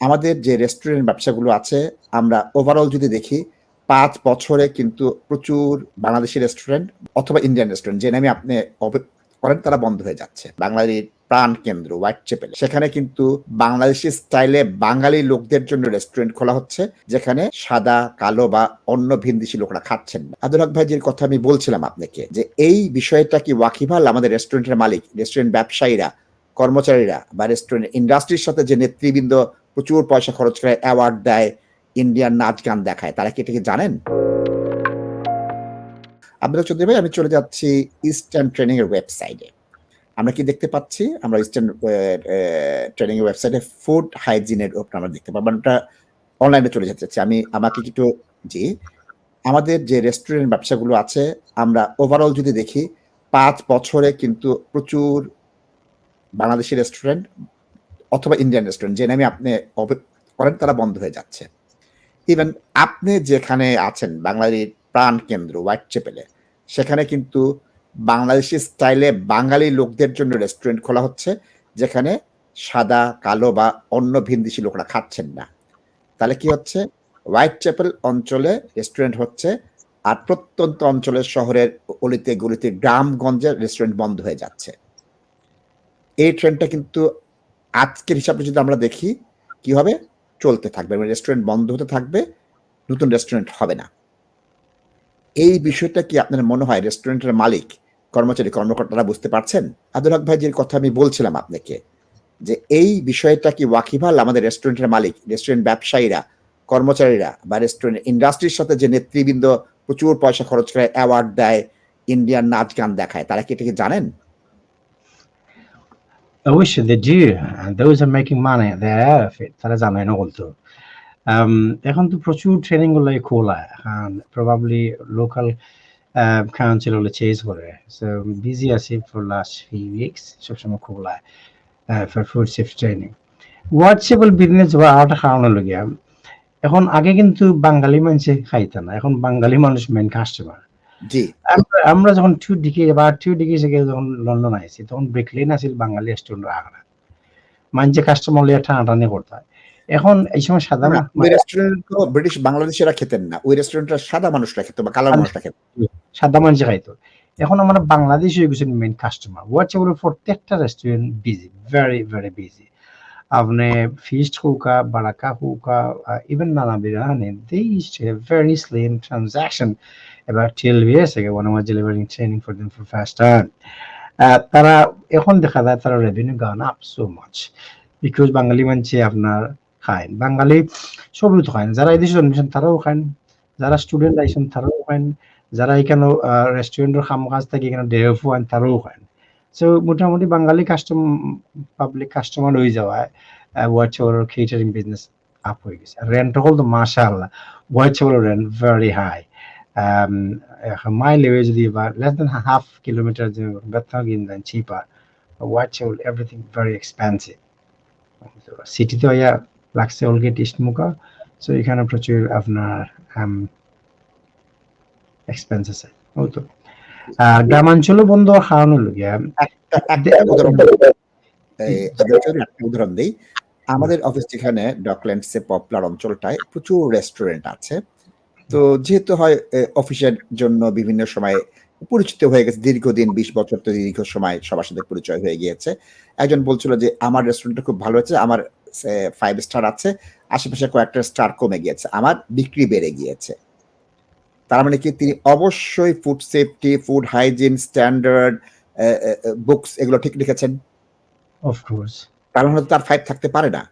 আমাদের যে রেস্টুরেন্ট ব্যবসাগুলো আছে, আমরা ওভারঅল যদি দেখি, পাঁচ বছরে কিন্তু প্রচুর বাংলাদেশি রেস্টুরেন্ট অথবা ইন্ডিয়ান রেস্টুরেন্ট যে নামে আপনি করেন তারা বন্ধ হয়ে যাচ্ছে। বাঙালির প্রাণ কেন্দ্র হোয়াইট চেপেল সেখানে কিন্তু বাংলাদেশি স্টাইলে বাঙালি লোকদের জন্য রেস্টুরেন্ট খোলা হচ্ছে, যেখানে সাদা, কালো বা অন্য ভিনদেশি লোকরা খাচ্ছেন না। আদুল হক ভাই যে কথা আমি বলছিলাম আপনাকে, যে এই বিষয়টা কি ওয়াকিভাল আমাদের রেস্টুরেন্টের মালিক রেস্টুরেন্ট ব্যবসায়ীরা, কর্মচারীরা বা রেস্টুরেন্ট ইন্ডাস্ট্রির সাথে যে নেতৃবৃন্দ প্রচুর পয়সা খরচ করে অ্যাওয়ার্ড দেয় ইন্ডিয়ান নাচ গান দেখায়। তারা কি এটা কি জানেন? আব্দুল চৌধুরী ভাই, আমি চলে যাচ্ছি ইস্টার্ন ট্রেনিং এর ওয়েবসাইটে আমরা কি দেখতে পাচ্ছি? আমরা ইস্টার্ন ট্রেনিং এর ওয়েবসাইটে ফুড হাইজিনের উপর আমরা দেখতে পাবো। ওটা অনলাইনে চলে যেতে চাচ্ছি। আমি আমাকে একটু, জি, আমাদের যে রেস্টুরেন্ট ব্যবসাগুলো আছে, আমরা ওভারঅল যদি দেখি, পাঁচ বছরে কিন্তু প্রচুর বাংলাদেশি রেস্টুরেন্ট অথবা ইন্ডিয়ান রেস্টুরেন্ট যে নামে আপনি করেন তারা বন্ধ হয়ে যাচ্ছে। ইভেন আপনি যেখানে আছেন বাঙালির প্রাণ কেন্দ্র হোয়াইট চেপেলে সেখানে কিন্তু বাংলাদেশি স্টাইলে বাঙালি লোকদের জন্য রেস্টুরেন্ট খোলা হচ্ছে, যেখানে সাদা, কালো বা অন্য ভিনদেশি লোকরা খাচ্ছেন না। তাহলে কি হচ্ছে? হোয়াইট চ্যাপেল অঞ্চলে রেস্টুরেন্ট হচ্ছে, আর প্রত্যন্ত অঞ্চলের শহরের অলিতে গলিতে গ্রামগঞ্জের রেস্টুরেন্ট বন্ধ হয়ে যাচ্ছে। এই ট্রেন্ডটা কিন্তু আজকের হিসাবে যদি আমরা দেখি, কি হবে? চলতে থাকবে। রেস্টুরেন্ট বন্ধ হতে থাকবে, নতুন রেস্টুরেন্ট হবে না। এই বিষয়টা কি আপনার মনে হয় রেস্টুরেন্টের মালিক, কর্মচারী, কর্মকর্তারা বুঝতে পারছেন? আদুল হক ভাই যে কথা আমি বলছিলাম আপনাকে, যে এই বিষয়টা কি ওয়াকিভাল আমাদের রেস্টুরেন্টের মালিক রেস্টুরেন্ট ব্যবসায়ীরা, কর্মচারীরা বা রেস্টুরেন্ট ইন্ডাস্ট্রির সাথে যে নেতৃবৃন্দ প্রচুর পয়সা খরচ করে অ্যাওয়ার্ড দেয় ইন্ডিয়ান নাচ গান দেখায়, তারা কি এটা কি জানেন? Wish they do. And those are making money. They're out of তারা জানে না বলতো। Um, এখন তো প্রচুর ট্রেনিংগুলো খোলা। প্রবাবলি লোকাল কাউন্সিলগুলো চেঞ্জ করে। সো বিজি আছি ফর লাস্ট ফিউ উইকস সবসময় খোলা ফর ফুড সেফটি ট্রেনিং হোয়াটসঅ্যাপল বিজনেস হওয়া আরেকটা কারণ হলো গিয়া এখন আগে কিন্তু বাঙালি মানুষে খাইতো না। এখন বাঙালি মানুষ মেন কাস্টমার জি। আমরা যখন টু ডিগ্রি বা টু ডিগ্রি থেকে যখন লন্ডন আইছি তখন ব্রিকলিন আছিল বাঙালি রেস্টুরেন্ট আগ্রা মানুষে কাস্টমার লিয়ে টানাটানি করতে। হয়। এখন এই সময় সাদা ওই রেস্টুরেন্ট তো ব্রিটিশ বাংলাদেশিরা খেতেন না। ওই রেস্টুরেন্টটা সাদা মানুষরা খেত বা কালার মানুষরা খেত। সাদা মানুষ খাইতো। এখন আমরা বাংলাদেশ হয়ে গেছেন মেইন কাস্টমার হোয়াটস এভার প্রত্যেকটা restaurant busy very very busy আপনি ফিস্ট হোকা বারাকা হোকা ইভেন নানা বিরিয়ানি দে used to have very slim transaction about 12 years ago when I was delivering training for them for first time. আহ, তারা এখন দেখা যায় তারা revenue gone up so much because Bengali মানুষে আপনার খায়। বাঙালি সবই তো খায় যারা এই দেশে জন্মেছেন তারাও খান যারা স্টুডেন্ট আইসেন তারাও খান যারা এখানে রেস্টুরেন্টের কাম কাজ থাকে এখানে ডেভ ওয়ান তারাও খান সো মোটামুটি বাঙালি কাস্টম পাবলিক কাস্টমার হয়ে যাওয়ায় watch over catering business up হয়ে গেছে। রেন্ট হল তো মাসা আল্লাহ watch over rent very high mile away যদি বা লেস দেন হাফ কিলোমিটার যে বেতন কিন cheaper watch over everything very expensive সিটিতে লাগছে অলগেট ইস্টমুকা সো এখানে প্রচুর আপনার এক্সপেন্স আছে। ওই তো। আর গ্রামাঞ্চলও বন্ধ একটা একটা উদাহরণ দিই। আমাদের অফিস যেখানে ডকল্যান্ডস পপুলার অঞ্চলটায় প্রচুর রেস্টুরেন্ট আছে। তো যেহেতু হয় অফিসের জন্য বিভিন্ন সময় পরিচিত হয়ে গেছে দীর্ঘদিন বিশ বছর তো দীর্ঘ সময় সবার সাথে পরিচয় হয়ে গিয়েছে। একজন বলছিল যে আমার রেস্টুরেন্টটা খুব ভালো হয়েছে আমার ফাইভ স্টার আছে আশেপাশে কয়েকটা স্টার কমে গিয়েছে আমার বিক্রি বেড়ে গিয়েছে। তার মানে কি? তিনি অবশ্যই food safety food hygiene standard books এগুলো ঠিক লিখেছেন। অফকোর্স তার মানে তার ফাইভ থাকতে পারে না।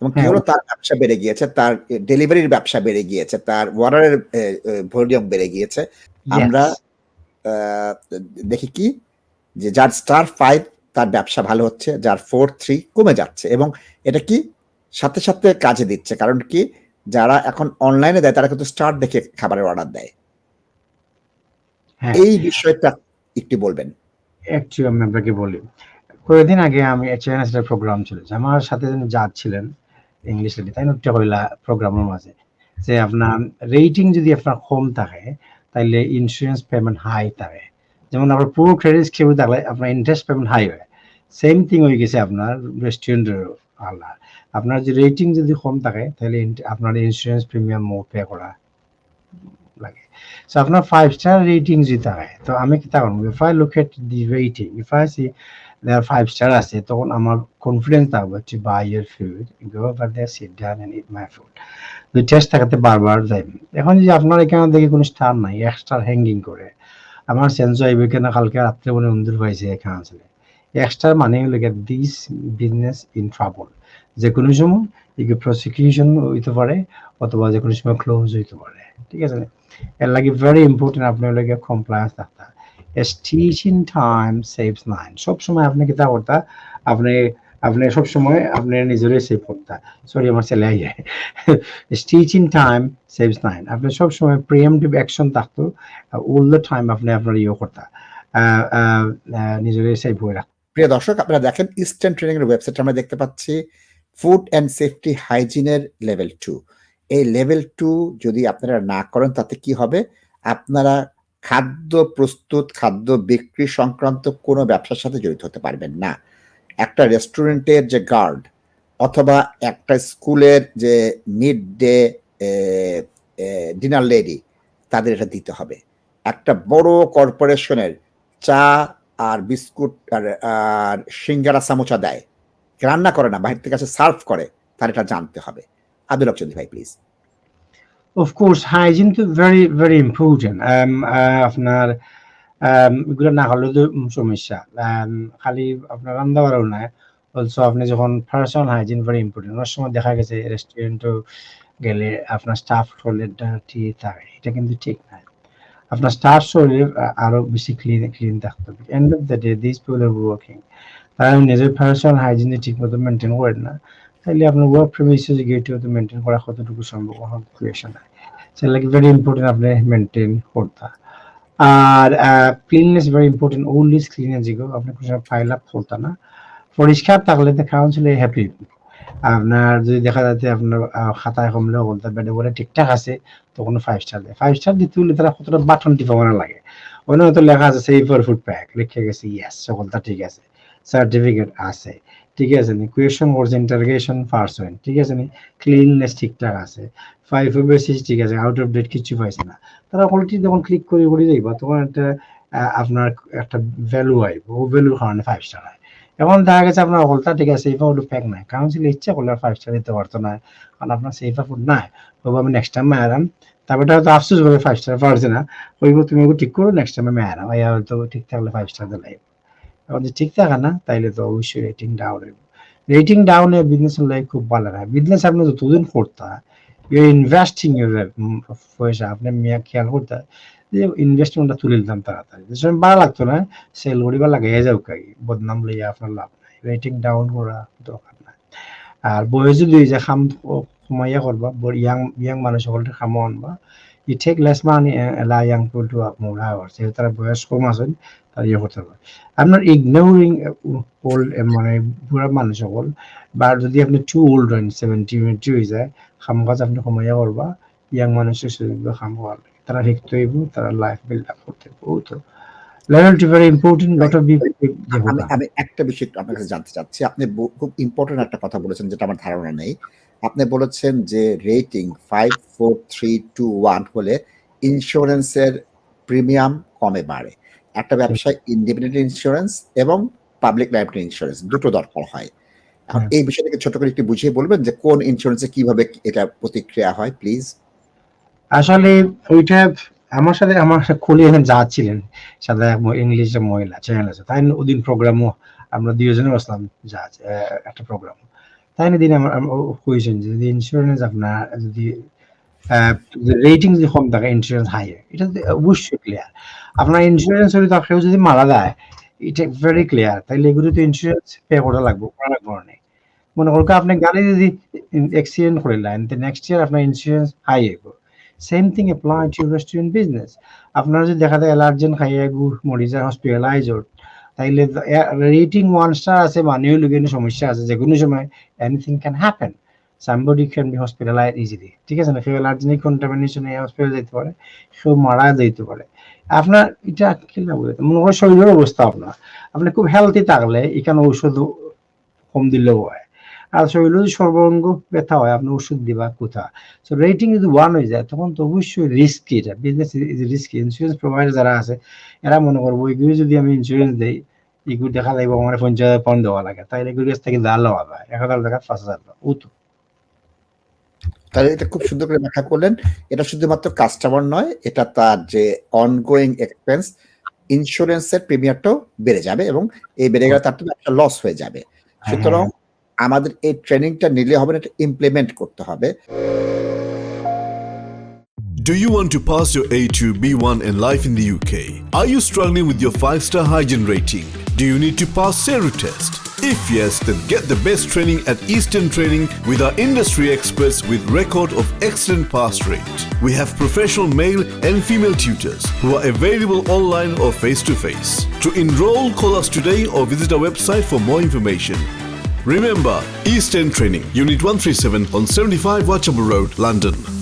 এবং কি হ্যাঁ। হলো? তার ব্যবসা বেড়ে গিয়েছে তার ডেলিভারির ব্যবসা বেড়ে গিয়েছে তার ওয়ার্ডারের ভলিউম বেড়ে গিয়েছে। আমরা দেখি কি? যে যার স্টার ফাইভ তার ব্যবসা ভালো হচ্ছে যার ফোর থ্রি কমে যাচ্ছে। এবং এটা কি? সাথে সাথে কাজে দিচ্ছে। কারণ কি? যারা এখন অনলাইনে দেয় তারা কিন্তু স্টার দেখে খাবারের অর্ডার দেয়। হ্যাঁ। এই বিষয়টা একটু বলবেন। একটু আমি আপনাকে বলি। কয়েকদিন আগে আমি প্রোগ্রাম চলেছে আমার সাথে জাজ ইংলিশ লেডি তাই নোটটা হইলা প্রোগ্রামের মাঝে যে আপনার রেটিং যদি আপনার কম থাকে তাহলে ইন্স্যুরেন্স পেমেন্ট হাই থাকে। যেমন আপনার পুরো ক্রেডিট কেউ থাকলে আপনার ইন্টারেস্ট পেমেন্ট হাই হয়। সেম থিং হয়ে গেছে আপনার রেস্টুরেন্টেরও আল্লাহ। আপনার যে রেটিং যদি কম থাকে, তাহলে আপনার ইন্স্যুরেন্স প্রিমিয়াম মোর পে করা লাগে। সো আপনার ফাইভ স্টার রেটিং যদি থাকে, তো আমি কি তখন if I look at the rating if I see there five star আছে, তখন আমার কনফিডেন্স থাকবে to buy their food go over there sit down and eat my food যদি টেস্ট থাকাতে বারবার যাই। এখন যদি আপনার এখানে দেখি কোনো স্টার নাই, এক স্টার হ্যাঙ্গিং করে, আমার সেন্স আইবে কেন? কালকে রাত্রে মনে অন্দুর পাইছে এখানে আসলে। এক্সট্রা মানে হলো দিস বিজনেস ইন ট্রাবল যে কোনো সময় একে প্রসিকিউশন হইতে পারে অথবা যে কোনো সময় ক্লোজ হইতে পারে। ঠিক আছে? এর লাগে ভেরি ইম্পর্টেন্ট আপনার লাগে কমপ্লায়েন্স থাকতা টিচিং টাইম সেভস নাইন সবসময় আপনি কিতা করতা আপনি আপনি সবসময় আপনি নিজেরই সেভ করতা সরি আমার ছেলে আইয়ে। টিচিং টাইম সেভস নাইন আপনি সবসময় প্রিএমটিভ অ্যাকশন থাকতো। অল দ্য টাইম আপনি আপনার ইয়ে করতা নিজেরই সেভ হয়ে রাখতা প্রিয় দর্শক, আপনারা দেখেন ইস্টার্ন ট্রেনিং এর ওয়েবসাইট আমরা দেখতে পাচ্ছি। ফুড অ্যান্ড সেফটি হাইজিনের লেভেল টু এই লেভেল টু যদি আপনারা না করেন, তাতে কি হবে? আপনারা খাদ্য প্রস্তুত, খাদ্য বিক্রি সংক্রান্ত কোনো ব্যবসার সাথে জড়িত হতে পারবেন না। একটা রেস্টুরেন্টের যে গার্ড অথবা একটা স্কুলের যে মিড ডে ডিনার লেডি তাদের এটা দিতে হবে। একটা বড় কর্পোরেশনের চা আর বিস্কুট আর আর সিঙ্গারা সামোচা দেয়। রান্না করে না বাহির থেকে আসে সার্ভ করে তার এটা জানতে হবে। আব্দুল চন্দি ভাই প্লিজ of course hygiene তো important. Um, uh, আপনার um, এগুলো না হলে তো সমস্যা। Um, খালি আপনার রান্না বাড়াও না। অলসো আপনি যখন পার্সোনাল হাইজিন ভেরি ইম্পর্টেন্ট অনেক সময় দেখা গেছে রেস্টুরেন্টও গেলে আপনার স্টাফ টয়লেট ডার্টি থাকে এটা কিন্তু ঠিক না। আপনার স্টাফ শরীর আরও বেশি ক্লিন ক্লিন থাকতে হবে। And of the day this people are working তারা নিজের পার্সোনাল হাইজিন ঠিক মতো মেনটেন করেন না। তাহলে আপনার ওয়ার্ক প্রিমিসেস গেটেও তো মেনটেন করা কতটুকু সম্ভব? এখন ক্রিয়েশন হয় সেটা লাগে ভেরি ইম্পর্টেন্ট আপনি মেনটেন করতে। আর cleanness very important always clean যেগুলো আপনি কোনো ফাইল আপ করতে না। পরিষ্কার থাকলে তো কাউন্সিলে হ্যাপি আপনার যদি দেখা যাচ্ছে আপনার খাতায় কমলে বলতে বেডে বলে ঠিকঠাক আছে তখন ফাইভ স্টার দেয়। ফাইভ স্টার দিতে হলে তারা কতটা বাটন টিপা মনে লাগে। অন্য হয়তো লেখা আছে সেই ফর ফুড প্যাক লিখে গেছে ইয়েস সকলটা ঠিক আছে। সার্টিফিকেট আছে। ঠিক আছে নি? কোয়েশন করছে ইন্টারগেশন পার্সন ঠিক আছে নি? ক্লিননেস ঠিকঠাক আছে। ফাইভ বেসিস ঠিক আছে আউট অফ ডেট কিছু পাইছে না। তারা অলরেডি যখন ক্লিক করে করে যাইবা, তখন একটা আপনার একটা ভ্যালু আইব। ও ভ্যালুর কারণে ফাইভ স্টার হয়। এখন দেখা গেছে আপনার হলটা ঠিক আছে এইভাবে ওটা প্যাক নাই। কাউন্সিল ইচ্ছা করলে ফাইভ স্টার দিতে পারতো না। কারণ আপনার সেইফা ফুড নাই। তবে আমি নেক্সট টাইম আরাম তারপরে হয়তো আফসোস করে ফাইভ স্টার পারছে না ওইগুলো তুমি ওগুলো ঠিক করো নেক্সট টাইম আরাম এই হয়তো ঠিক থাকলে ফাইভ স্টার দিলাই এখন যদি ঠিক থাকে না, তাইলে তো অবশ্যই রেটিং ডাউন হইব রেটিং ডাউন এ বিজনেস লাইফ খুব ভালো হয় বিজনেস আপনি যতদিন করতে ইউ ইনভেস্টিং ইউর পয়সা। আপনি খেয়াল করতে হয় যে ইনভেস্টমেন্টটা তুলে দিতাম তাড়াতাড়ি। সময় ভালো লাগতো না সেল করিবা লাগাইয়া যাও কাই বদনাম লইয়া আপনার লাভ নাই। রেটিং ডাউন করা দরকার নাই। আর বয়স যদি যে খাম সোমাইয়া করবা ইয়াং ইয়াং মানুষ সকলকে খামো আনবা। ই টেক লেস মানি এলা young people to more hour যেহেতু তারা বয়স কম আছে তারা ইয়ে করতে পারে আপনার ইগনোরিং ওল্ড মানে বুড়া মানুষ সকল বা যদি আপনি টু ওল্ড হন সেভেন্টি টু হয়ে যায়, খাম কাজ আপনি সোমাইয়া করবা। ইয়াং মানুষের সুযোগ খাম হওয়ার লাগে। তারা শিখতে হইব তারা লাইফ বিল্ড আপ করতে। হইব তো। লেভেলটি ভেরি ইম্পর্টেন্ট লট অফ আমি আমি একটা বিষয় আপনার কাছে জানতে চাচ্ছি। আপনি খুব ইম্পর্টেন্ট একটা কথা বলেছেন যেটা আমার ধারণা নেই। আপনি বলেছেন যে rating five four three two one হলে ইন্স্যুরেন্সের প্রিমিয়াম কমে বাড়ে। একটা ব্যবসায় ইন্ডিপেন্ডেন্ট ইন্স্যুরেন্স এবং পাবলিক লাইবিলিটি ইন্স্যুরেন্স দুটো দরকার হয়। হ্যাঁ। এই বিষয়টাকে ছোট করে একটু বুঝিয়ে বলবেন যে কোন ইন্স্যুরেন্সে কীভাবে এটা প্রতিক্রিয়া হয় প্লিজ আসলে ওইটা আমার সাথে আমার সাথে খুলে এখানে যাচ্ছিলেন সাথে ইংলিশ মহিলা, চ্যানেল আছে। তাই ওদিন প্রোগ্রামও আমরা দুজনে বসলাম, যা একটা প্রোগ্রাম তাই না দিন আমার কইছেন যে যদি ইন্স্যুরেন্স আপনার, যদি রেটিং যদি কম থাকে ইন্স্যুরেন্স হাই এটা তো অবশ্যই ক্লিয়ার আপনার ইন্স্যুরেন্স হলে তো কেউ যদি মারা যায়, এটা ভেরি ক্লিয়ার তাইলে এগুলো তো ইন্স্যুরেন্স পে করা লাগবে করা লাগবে অনেক মনে করুন আপনি গাড়ি যদি অ্যাক্সিডেন্ট করিলেন নেক্সট ইয়ার আপনার ইন্স্যুরেন্স হাই হইব। Same thing apply to restaurant business আপনার যদি দেখা যায় অ্যালার্জেন খাইয়ে গুড় যায় হসপিটালাইজ তাইলে রেটিং ওয়ান স্টার আছে মানেও লোকের সমস্যা আছে যে কোনো সময় anything can happen somebody can be hospitalise easily ঠিক আছে না কেউ অ্যালার্জেনিক কন্টামিনেশনে হসপিটাল যেতে পারে কেউ মারা যেতে পারে আপনার এটা কি না বলতে মনে হয় শরীরের অবস্থা আপনার আপনি খুব হেলদি থাকলে এখানে ঔষধ কম দিলেও হয় আর শরীর যদি সর্বাঙ্গ ব্যথা হয় আপনি ওষুধ দিবা কোথা তো রেটিং যদি ওয়ান হয়ে যায় তখন তো অবশ্যই রিস্কি এটা। Business is risky insurance provider যারা আছে এরা মনে করব এগুলি যদি আমি ইন্স্যুরেন্স দেই এগুলো দেখা যাইব আমার পঞ্চাশ হাজার পাউন্ড দেওয়া লাগে। তাইলে এগুলি কাছ থেকে যা লওয়া যায়। এক হাজার টাকা পাঁচ হাজার টাকা। ও তো। তাহলে এটা খুব সুন্দর করে ব্যাখ্যা করলেন। এটা শুধুমাত্র কাস্টমার নয় এটা তার যে অনগোয়িং এক্সপেন্স ইন্স্যুরেন্সের প্রিমিয়ারটাও বেড়ে যাবে এবং এই বেড়ে গেলে তার তো একটা লস হয়ে যাবে। সুতরাং আমাদের এই ট্রেনিংটা নিলে হবে না এটা ইমপ্লিমেন্ট করতে হবে Do you want to pass your A2 B1 in life in the UK? Are you struggling with your 5-star hygiene rating? Do you need to pass Seru test? If yes, then get the best training at Eastern Training with our industry experts with record of excellent pass rate. We have professional male and female tutors who are available online or face to face. To enroll, call us today or visit our website for more information. Remember, East End Training, Unit 137 on 75 Watchable Road, London.